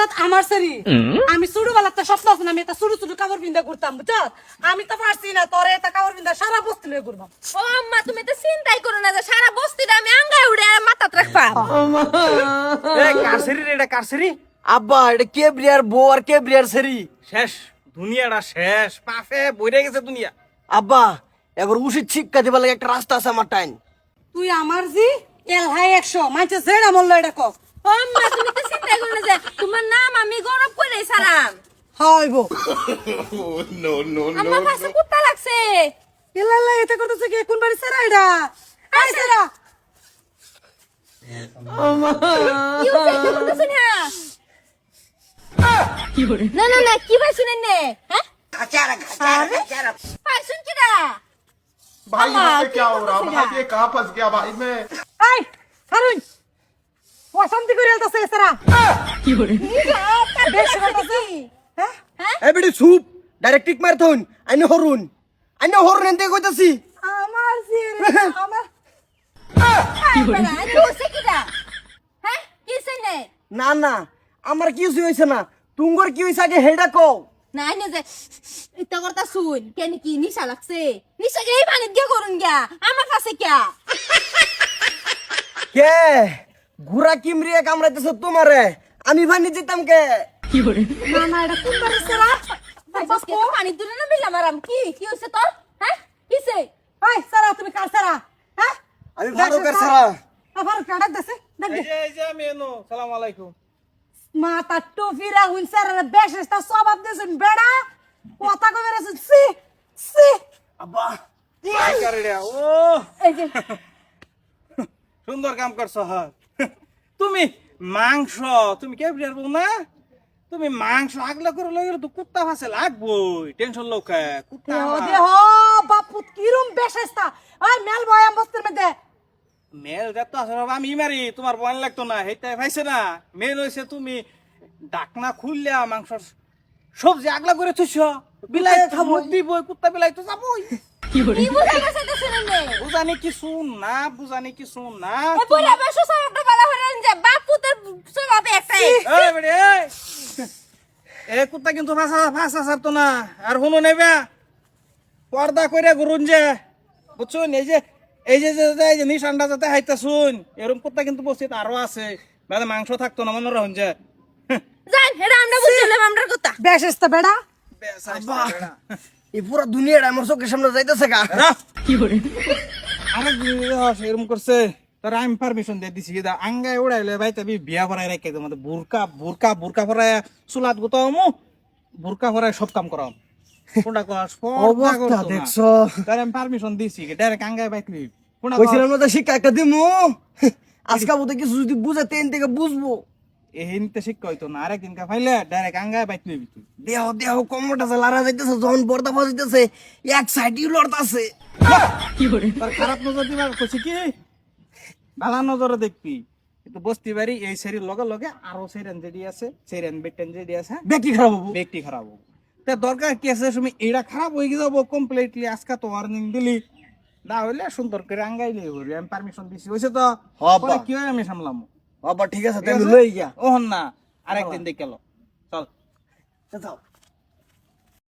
সাথ আমার শরীর। আমি ছোটবেলা তো স্বপ্ন আছে আমি ছোট ছোট কাপড় পিন্ধা করতাম বুঝছ? আমি তো পারছি না তোরে একটা কাপড় পিন্ধা সারা বস্তি লয়ে করব ও আম্মা তুমি তো চিন্তাই করো না যে সারা বস্তিটা আমি আঙ্গায় উড়ে মাথাত রাখবা এ কারসেরি রে এটা কারসেরি আব্বা এটা কে ব্রিয়ার বউ আর কে ব্রিয়ার সেরি শেষ দুনিয়াটা শেষ পাফে বইরে গেছে দুনিয়া। আব্বা এবার উচিত শিক্ষা দিবার লাগে একটা রাস্তা আছে আমার টাইম। তুই আমার জি এল হাই একশো মানছে যেটা মূল্য এটা কক ও আম্মা তুমি তো চিন্তাই করো না যে তোমার নাম আমি গৌরব করে সালাম হইব আম্মা পাশে কুত্তা লাগছে এলা এলা এটা করতেছে কি কোন বাড়ি সেরা এটা আই সেরা কি হচ্ছে কি করতেছ না না না না কি ভাই শুনেন নে হ্যাঁ ভাই শুন কি না भाई अम्मा, यहाँ पे क्या क्या हो रहा फंस भाई गया? ये कहाँ फंस गया भाई मैं আই কারুন অশান্তি করে আলতাছে সেরা বেশ করতেছে হ্যাঁ? এ বেটি সুপ ডাইরেক্ট টিক মার থুন আইনে হরুন। আইনে হরুন এনতে কইতাছি। আমার জি আমার কি কি না হ্যাঁ? কি না? না আমার কি হইছে না। তুঙ্গর কি হইছে আগে হেডা কও। না না যে ইতা করতা শুন কেন কি নিশা লাগছে? নিশা কে এই পানিত গিয়ে করুন গিয়া। আমার কাছে কিয়া কে? গুড়া কিমরিয়ে কামড়াইতেছে তোমারে? আমি ভানি যেতাম কে? না না এটা কোন বাড়ি সেরা আজকে তো পানি দূরে না মিলাম আরাম কি কি হচ্ছে তোর? হ্যাঁ? কিসে সেরা তুমি কার সেরা? হ্যাঁ? আমি ফারুকের সারা। আবার কাটা দেছে দেখ এই এই যে আমি এনো সালাম আলাইকুম। মাথা টুফিরা হুইন স্যারের বেশ একটা স্বভাব দিয়েছেন বেড়া। কথা কবে রেছেন সি সি আব্বা। এই কারে রে, ও এই যে। সুন্দর কাম করছ হ্যাঁ। তুমি মাংস তুমি কে বিয়ার বউ না? তুমি মাংস আগলা করে লই তো কুত্তা ফাঁসে লাগবই টেনশন লোকে কুত্তা দেহ আমার। কিরম বেশেস্তা ওই মেল বয়াম বস্তির মধ্যে। মেল যাতো আছে বাবা, আমি মারি তোমার বয়ান লাগতো না হেটাই পাইছে না। মেল হইছে তুমি ডাকনা খুললা মাংস সবজি আগলা করে থুইছ বিলাই খাব দিবই কুত্তা বিলাই তো যাবই। কি বুঝা গেছে তো শুনেন নে বুঝানি কি শুন না বুঝানি কি শুন না এ পুরা বেশ সবটা বলা হলেন যে পুতের একটাই এই বেড়ে এই। এ কুত্তা কিন্তু ফাঁসা ফাঁসা সারতো না। আর শুনো নেবে পর্দা করে ঘুরুন যে। বুঝছুন? এই যে এই যে যে যে- এই যে নিশানটা যাতে হাইতে শুন এরকম কুত্তা কিন্তু বসিত আরও আছে। মানে মাংস থাকতো না মনে রাখুন যে। জান এটা আমরা বুঝলাম আমরার কথা। বেশেস্তা বেড়া। বেশ, আব্বা। আইসা, এই পুরো দুনিয়াটা আমার চোখের সামনে যাইতেছে গা। রাখ। আরেক জিনিস এরকম করছে। তার আমি পারমিশন দিয়ে দিছি দা আঙ্গায় উড়াইলে ভাই তবে বিয়া ভরাই রাখে তোমাদের বুরকা বুরকা বুরকা ভরাই চুলাত গুতামু বুরকা ভরাই সব কাম করাম কোনটা কর অবস্থা দেখছ। তার আমি পারমিশন দিছি ডাইরেক্ট আঙ্গায় বাইকলি কোনটা কইছিলাম না শিক্ষা একটা দিমু? আজকে বোধ কিছু যদি বুঝাতে এন থেকে বুঝব। এহিনতে শিক্ষা হইতো না আরেকদিন কা ফাইলে ডাইরেক্ট আঙ্গায় বাইকলি তুই দেহ দেহ কমটা লারা যাইতেছে যখন পর্দা বাজিতেছে এক সাইডই লড়তাছে। তোর খারাপ নজর দিবার কইছি কি? ভালো নজরে দেখবি। কিন্তু বস্তি বাড়ি এই সেরির লগে লগে আরও সেরেন যেটি আছে সেরেন বেটেন যেটি আছে ব্যক্তি খারাপ হব। ব্যক্তি খারাপ হব। তা দরকার কি আছে তুমি এটা খারাপ হয়ে যাব কমপ্লিটলি আজকে তো ওয়ার্নিং দিলি। না হইলে সুন্দর করে আঙ্গাইলে হইবে আমি পারমিশন দিছি হইছে তো? হবা। পরে কি হয় আমি সামলাম। বাবা ঠিক আছে তাই লই গিয়া ওহন না আরেকদিন দেখে চল। যাও।